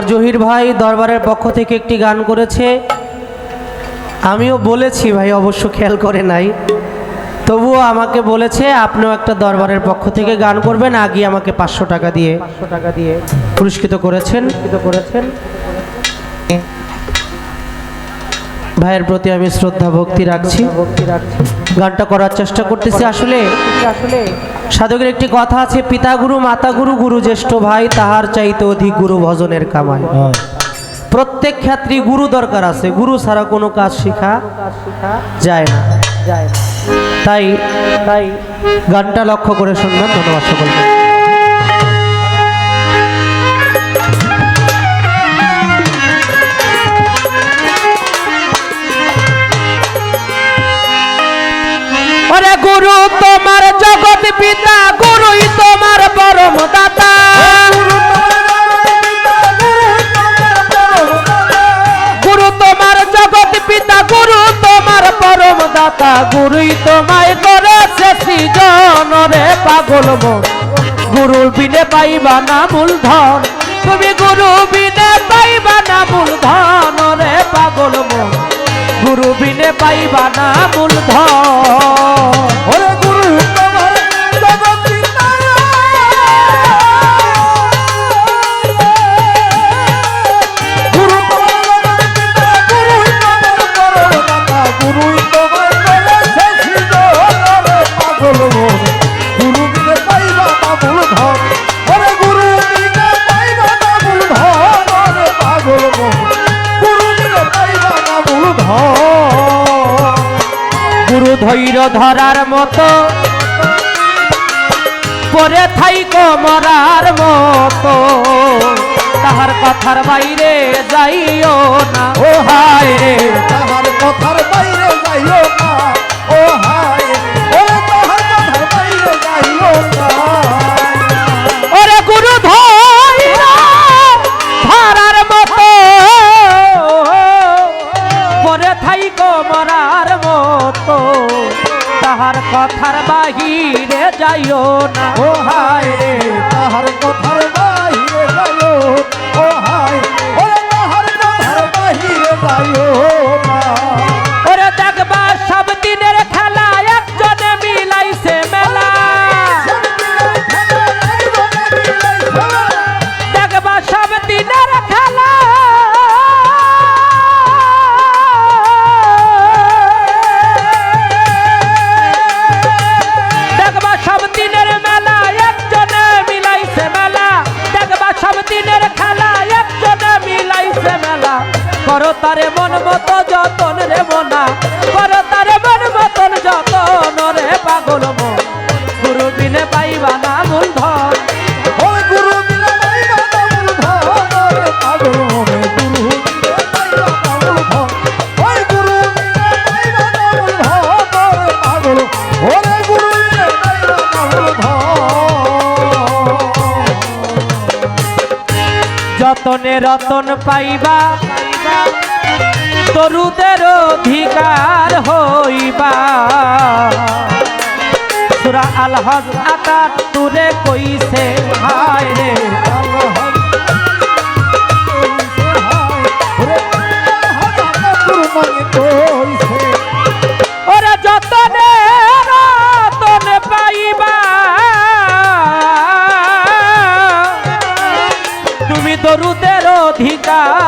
আমার জহির ভাই দরবারের পক্ষ থেকে একটি গান করেছে। আমিও বলেছি, ভাই, অবশ্য খেয়াল করে নাই। তবুও আমাকে বলেছে, আপনিও একটা দরবারের পক্ষ থেকে গান করবেন আগে আমাকে পাঁচশো টাকা দিয়ে পাঁচশো টাকা দিয়ে পুরস্কৃত করেছেন। করেছেন ভাইয়ের প্রতি আমি শ্রদ্ধা, ভক্তি রাখছি। ভক্তি রাখছি গানটা করার চেষ্টা করতেছি। আসলে আসলে সাধকের একটি কথা আছে পিতা গুরু মাতা গুরু গুরু জ্যেষ্ঠ ভাই তাহার চাইতে অধিক গুরু ভজনের কামাই। প্রত্যেক ক্ষেত্রে গুরু দরকার আছে গুরু ছাড়া কোনো কাজ শেখা যায় না। তাই তাই গানটা লক্ষ্য করে শুনবেন। ধন্যবাদ সকলকে। ওরে গুরু, তোমার জগৎ পিতা, গুরুই তোমার পরম দাতা গুরু তোমার জগৎ পিতা, গুরু তোমার পরম দাতা গুরুই তোমায় করেছে সৃজন রে পাগল মন। গুরুর বিনে পাইবা না মূলধন তুমি গুরু বিনে পাইবা না মূলধন রে পাগল মন। গুরু বিনে পাইবা না মূলধন। ধৈর্য ধরার মতো পরে থাইক মরার মতো। তাহার কথার বাইরে যাইও না। ও হায় রে তাহার কথার বাইরে যাইও না। ও হায় ওরে তাহার কথার বাইরে যাইও না। ওরে গুরু ধৈর্য ধরার মতো। পরে থাইক মরার মতো। তাহার কথার বাহিরে যাইও না। ও হায় রে, তাহার কথার বাহিরে যাইও ও হায় ও তাহার কথার বাহিরে যাইও না। করো তারে মন মতো যতন রে মনা। করো তারে মন মতন যতন রে পাগল মন গুরু বিনে পাইবা না মূলধন। যতনে রতন পাইবা তরুদের অধিকার হইবা। সুরা আল হজ আকার তুরে কইছে হায় রে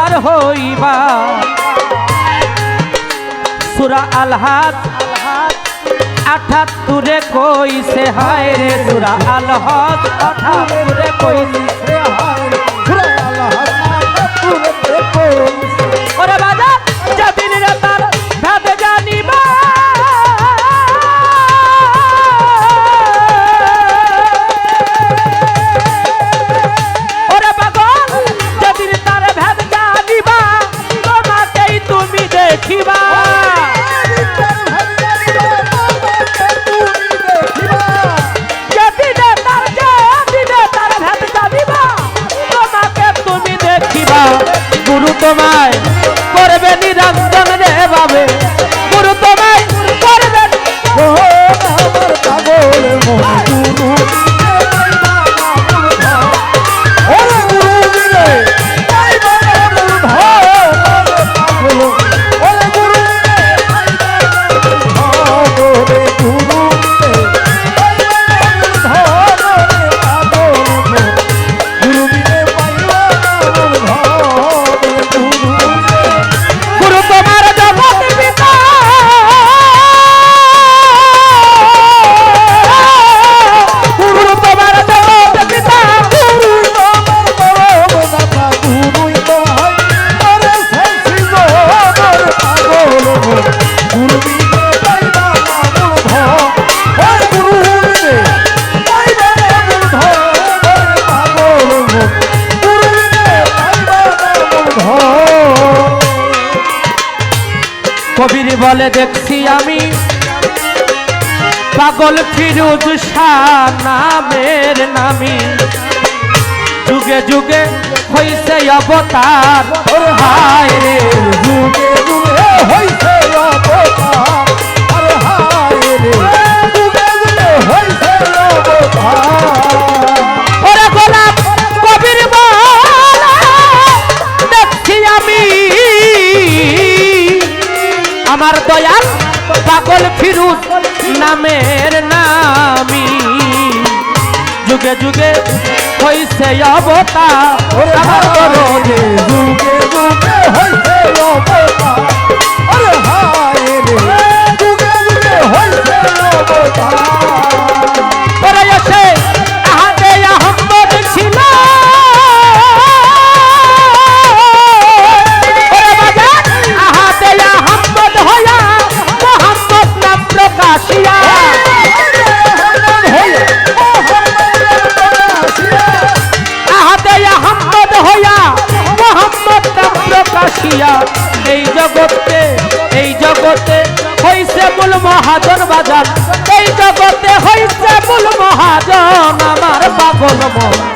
অধিকার হইবা। সুরা আলহাত আঠাত্তরে কইছে হায় রে সুরা আলহাত আঠাত্তরে কইছে ওরে বলে দেখছি আমি, পাগল ফিরুজ শাহ নামের নামি। যুগে যুগে হইছে অবতার হায় রে, যুগে যুগে হইছে আমার দয়াল পাগল ফিরুজ নামের নামি। যুগে যুগে হইছে অবতা আমার যুগে যুগে হইছে মূল মহাজন বাজার। এই জগতে হইছে মূল মহাজন আমার পাগল মন।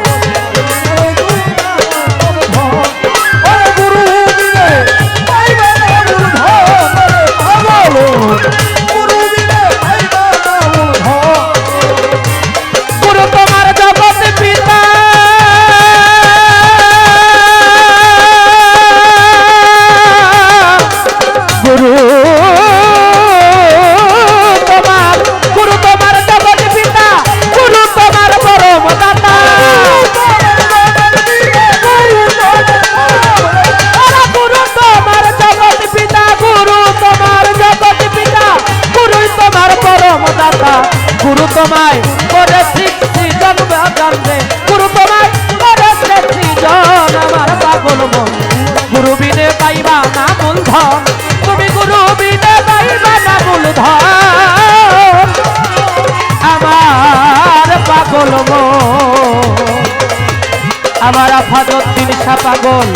আমার আফাদুদ্দিন শাহ পাগল,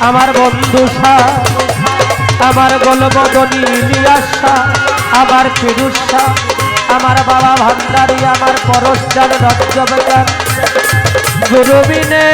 আমার বন্ধু শাহ, আমার গোলবদনী ইলিয়াস আমার শাহ, আমার বাবা ভান্ডারি, আমার পরশ জান রজ্জবেকার গুরু বিনে